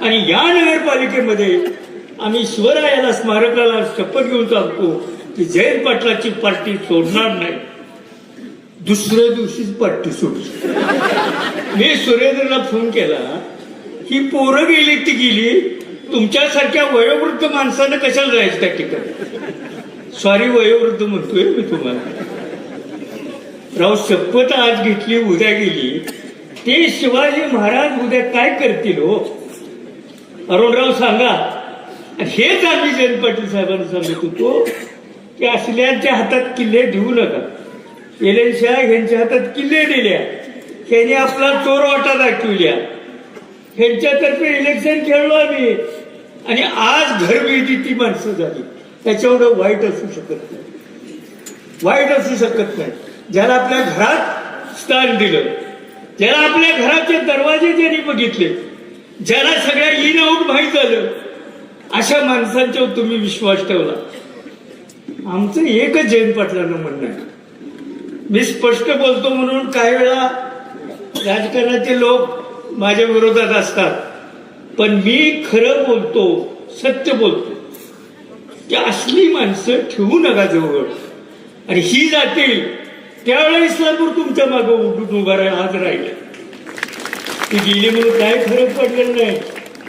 आणि या नगरपालिकेमध्ये आम्ही शिवरायाला स्मारकाला शपथ घेऊन सांगतो की जयंत पाटलाची पार्टी सोडणार नाही. दुसऱ्या दिवशीच पार्टी सोडली मी सुरेंद्रला फोन केला ही पोरं गेली ती गेली तुमच्यासारख्या वयोवृद्ध माणसानं कशाला जायचं त्या ठिकाणी? सॉरी वयोवृद्ध म्हणतोय मी तुम्हाला. राव शपथ आज घेतली उद्या गेली. ते शिवाजी महाराज उद्या काय करतील हो? अरुणराव सांगा. हेच आम्ही जयंत पाटील साहेबांना सांगत होतो की असल्यांच्या हातात किल्ले देऊ नका. एलेनशाह यांच्या हातात किल्ले दिल्या. त्यांनी आपला चोर वाटा दाखविल्या. ह्यांच्यातर्फे इलेक्शन खेळलो आम्ही. आणि आज घरबेदी ती माणसं झाली. त्याच्यावर वाईट असू शकत नाही. वाईट असू शकत नाही. ज्याला आपल्या घरात स्थान दिलं. ज्याला आपल्या घराचे दरवाजे त्यांनी बघितले ज्याला सगळ्या इन आऊट माहीत झालं अशा माणसांच्यावर तुम्ही विश्वास ठेवला. आमचं एकच जयंत पाटलांना म्हणणं आहे. मी स्पष्ट बोलतो म्हणून काही वेळा राजकारणाचे लोक माझ्या विरोधात असतात. पण मी खरं बोलतो सत्य बोलतो. की असली माणसं ठेवू नका जवळ. आणि ही जातील त्यावेळेला इस्लामपूर तुमच्या मागं उठून उभा राहील आज राहिलं. ती गेली म्हणून काही फरक पडलेला नाही.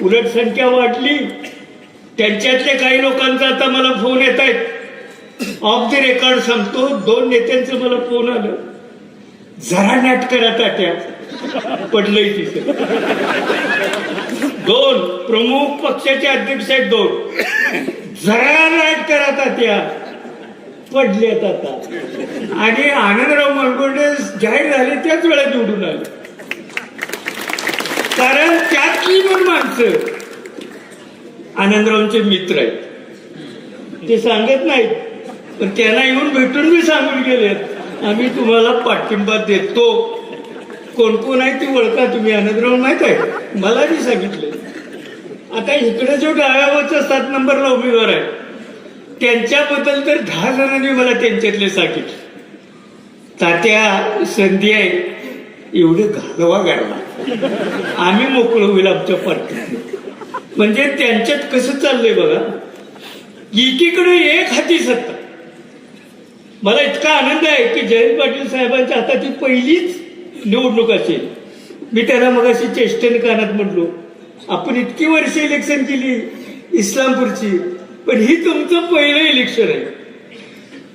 उलट संख्या वाढली. त्यांच्यातल्या काही लोकांचा आता मला फोन येत आहेत. ऑफ द रेकॉर्ड सांगतो दोन नेत्यांचं मला फोन आलं. जरा नाटक करा त्या. पडलंय तिथे. दोन प्रमुख पक्षाचे अध्यक्ष आहेत दोन. जरा नाटक करा तात्या पडल्यात आता. आणि आनंदराव मनगोंडे जाहीर झाले त्याच वेळा निवडून आले. त्यातली आनंदरावचे मित्र आहेत. ते सांगत नाहीत पण त्यांना येऊन भेटून मी सांगून गेलेत आम्ही तुम्हाला पाठिंबा देतो. कोण कोण आहे ते ओळखा तुम्ही. आनंदराव माहीत आहे? मला बी सांगितलं. आता इकडे जो डाव्यावरचा सात नंबरला उमेदवार आहे त्यांच्याबद्दल तर दहा जणांनी मला त्यांच्यातले सांगितले. तात्या संधी आहे. एवढे घालवा गाडला आम्ही मोकळं होईल आमच्या पार्टीत. म्हणजे त्यांच्यात कसं चाललंय बघा एकीकडे एक हाती सत्ता. मला इतका आनंद आहे की जयंत पाटील साहेबांच्या हाताची पहिलीच निवडणूक असेल. मी त्यांना मगाशी चेष्टेने कानात म्हटलो आपण इतकी वर्ष इलेक्शन केली इस्लामपूरची पण ही तुमचं पहिलं इलेक्शन आहे.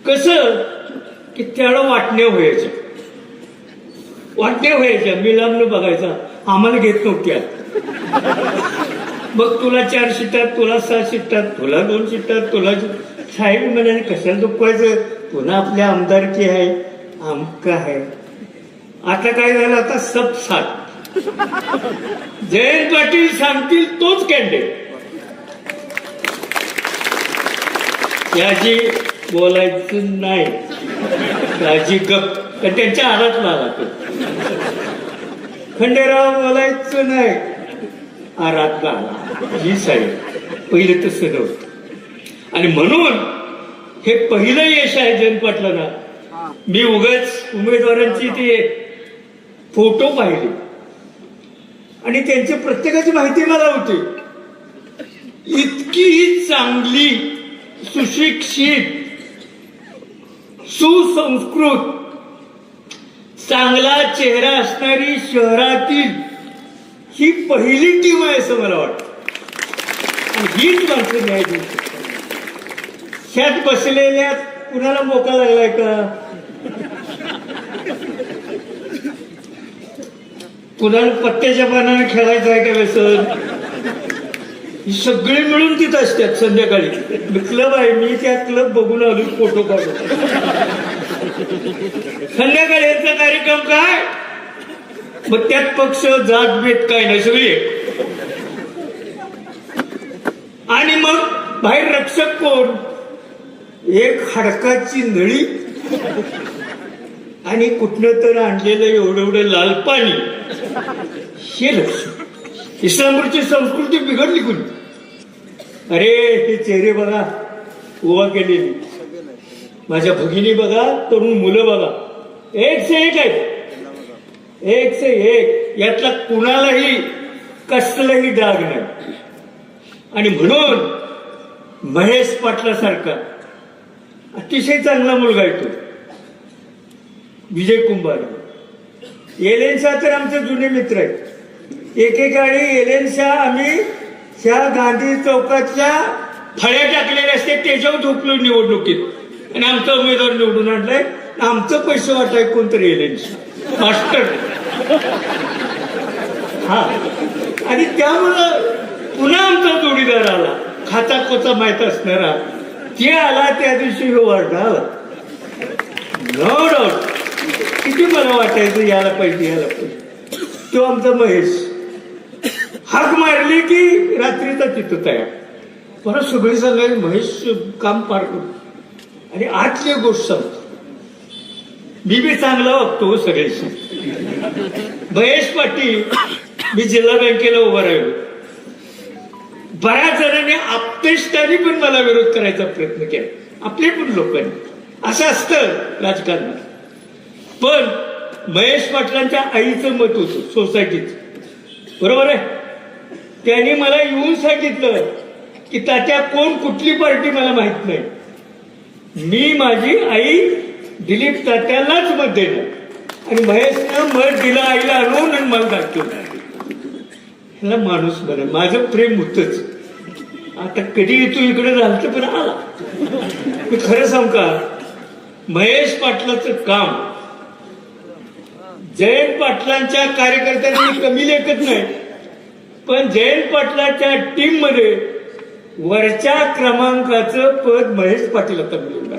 कसं? की त्याला वाटण्या व्हायच्या. वाटते व्हायच्या मी लांबनं बघायचा. आम्हाला घेत नव्हत्या मग तुला चार शिटात तुला सहा शिटात तुला दोन शिटात तुला साहेब म्हणाले कशाला दुखवायचं? पुन्हा आपल्या आमदारकी आहे आमका आहे. आता काय झालं? आता सब सात जयंत पाटील सांगतील तोच कॅन्डिडेट याची बोलायचं नाही. त्याची गप. त्यांच्या आरात आला तो खंडेराव बोलायचं नाही. आरात आला ही साहेब पहिलं तसं नव्हतं. आणि म्हणून हे पहिलं यश आहे जयंत ना मी उगाच उमेदवारांची ते फोटो पाहिले. आणि त्यांची प्रत्येकाची माहिती मला होती. इतकी चांगली सुशिक्षित सुसंस्कृत चांगला चेहरा असणारी शहरातील ही पहिली टीम आहे असं मला वाटतं. हीच माणसं न्याय देऊ शकतात. ह्यात बसलेल्या कुणाला मोका लागलाय का? कुणाला पत्त्याच्या पानाने खेळायचं आहे का व्यसन ही सगळी मिळून तिथं असतात संध्याकाळी. क्लब आहे मी त्या क्लब बघून आलो फोटो काढून. संध्याकाळी यांचा कार्यक्रम काय? मग त्यात पक्ष जात भेट काय नाही सगळी. आणि मग बाहेर रक्षक कोण? एक हडकाची नळी आणि कुठनं तर आणलेलं एवढं एवढं लाल पाणी. हे रक्षक इस्लामपूरची संस्कृती बिघडली कुणी? अरे हे चेहरे बघा. उभा केलेली. माझ्या भगिनी बघा तरुण मुलं बघा. एक से एक आहे एक से एक. यातला कुणालाही कसलंही डाग नाही. आणि म्हणून महेश पाटलासारखा अतिशय चांगला मुलगा आहे तो विजय कुंभार. एलेनशा तर आमचे जुने मित्र आहेत. एकेकाळी एलेनशा आम्ही ह्या गांधी चौकातल्या फळ्या टाकलेल्या असते त्याच्यावर झोपलो निवडणुकीत. आणि आमचा उमेदवार निवडून आणलाय. आमचं पैसे वाटाय कोणतरी एलेनशा मास्टर. हा. आणि त्यामुळं पुन्हा आमचा जोडीदार आला. खाता कोचा माहीत असणारा ते आला त्या दिवशी हो वाढला नो डाऊट किती मला वाटायचं यायला पाहिजे यायला पाहिजे. तो आमचा महेश. हाक मारली की रात्रीचा तिथं तयार. परत सगळी सांगायची महेश काम पार करतो आणि आजची गोष्ट सांगतो मी बी चांगला वागतो हो सगळ्याशी. महेश पाटील मी जिल्हा बँकेला उभा राहिलो. बऱ्याच जणांनी आपतेष्टाने पण मला विरोध करायचा प्रयत्न केला. आपले पण लोकांनी. असं असतं राजकारणात. पण महेश पाटलांच्या आईचं मत होतं सोसायटीचं बरोबर आहे? त्यांनी मला येऊन सांगितलं की त्याच्या कोण कुठली पार्टी मला माहीत नाही. मी माझी आई दिलीप तात्यालाच मत देणार आणि महेशनं मत दिलं आईला आणून आणि मला दाखवलं ह्याला माणूस बरं माझं प्रेम होतच. आता कधी तू इकडे झालं पण आला. मी खरं सांग का? महेश पाटलाचं काम. जयंत पाटलांच्या कार्यकर्त्यांनी कमी लेखत नाही. पण जयंत पाटलाच्या टीममध्ये वरच्या क्रमांकाचं पद महेश पाटील आता मिळवणार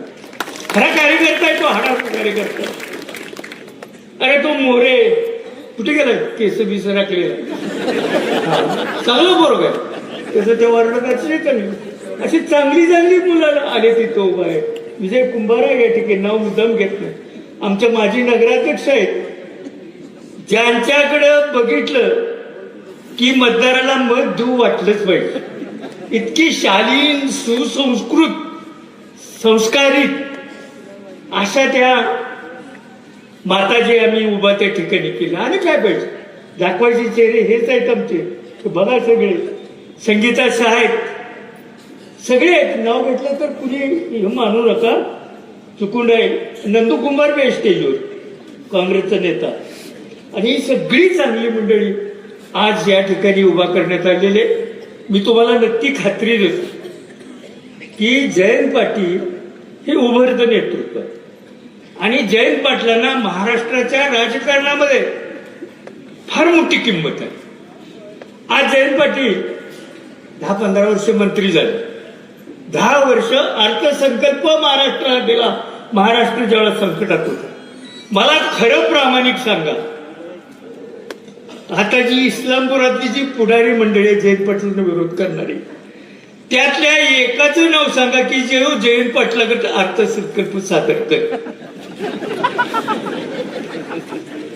खरा कार्यकर्ता आहे तो हाडा कार्यकर्ता अरे तो मोरे. कुठे गेलाय? केस बीस राखलेला चांगलं बरोबर आहे. त्याचं ते वर्णकाची नाही अशी चांगली चांगली मुलं आले तिथं उभा आहे. विजय कुंभारा या ठिकाणी नाव मुद्दाम घेत नाही. आमच्या माजी नगराध्यक्ष आहेत. ज्यांच्याकडं बघितलं की मतदाराला मत देऊ वाटलंच पाहिजे. इतकी शालीन सुसंस्कृत संस्कारित अशा त्या माताजी आम्ही उभा त्या ठिकाणी केला. आणि काय पाहिजे? दाखवायचे चेहरे हेच आहेत आमचे. बघा सगळे. संगीता शाह आहेत. सगळे आहेत. नाव घेतलं तर कुणी हे मानू नका. चुकून आहे. नंदू कुंभार बी स्टेजवर काँग्रेसचा नेता. आणि ही सगळी चांगली मंडळी आज या ठिकाणी उभा करण्यात आलेले मी तुम्हाला नक्की खात्री देतो की जयंत पाटील हे उभरतं नेतृत्व आणि जयंत पाटलांना महाराष्ट्राच्या राजकारणामध्ये फार मोठी किंमत आहे. आज जयंत पाटील दहा पंधरा वर्ष मंत्री झाले. दहा वर्ष अर्थसंकल्प महाराष्ट्राला दिला. महाराष्ट्र ज्यावेळेला संकटात होता मला खरं प्रामाणिक सांगा आता जी इस्लामपुरातली जी पुढारी मंडळी आहे जयंत पाटलांना विरोध करणारी त्यातल्या एकाचं नाव सांगा की जे हो जयंत पाटलाकडे अर्थसंकल्प सादर कर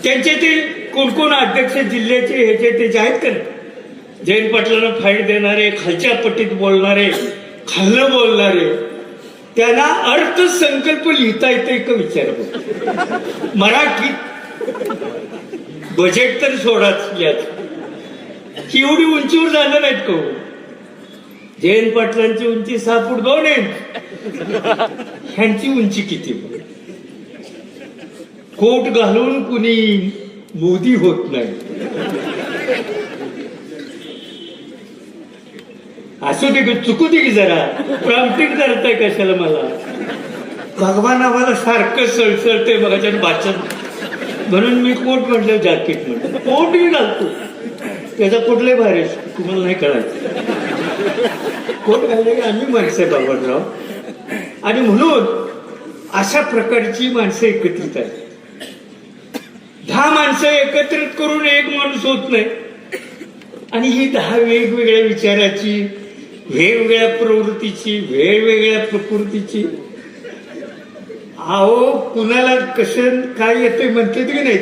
त्यांचे ते कोण कोण अध्यक्ष जिल्ह्याचे ह्याचे ते जे आहेत का जयंत पाटलांना फाईट देणारे खालच्या पट्टीत बोलणारे खाल्लं बोलणारे त्यांना अर्थसंकल्प लिहिता येते का विचार बघ. मराठीत बजेट तर सोडाच यात. एवढी उंचीवर झालं नाहीत का हो? जयंत पाटलांची उंची सहा फूट दोन इंच ह्यांची उंची किती? कोट घालून कुणी मोदी होत नाही. असू दे चुकू दे की जरा. प्रॉम्प्टिंग करताय कशाला मला? भगवान आम्हाला सारखं सळसळते मग भाषण म्हणून मी कोट म्हटलं जॅकेट म्हटलं. कोटही घालतो. त्याचा कुठलंही भारी तुम्हाला नाही कळायचं. कोट घालले की आम्ही माणसं आहे आणि म्हणून अशा प्रकारची माणसं एकत्रित आहेत. दहा माणसं एकत्रित करून एक माणूस होत नाही. आणि ही दहा वेगवेगळ्या विचाराची वेगवेगळ्या प्रवृत्तीची वेगवेगळ्या प्रकृतीची अहो कुणाला कसं काय येतंय म्हणते की नाही.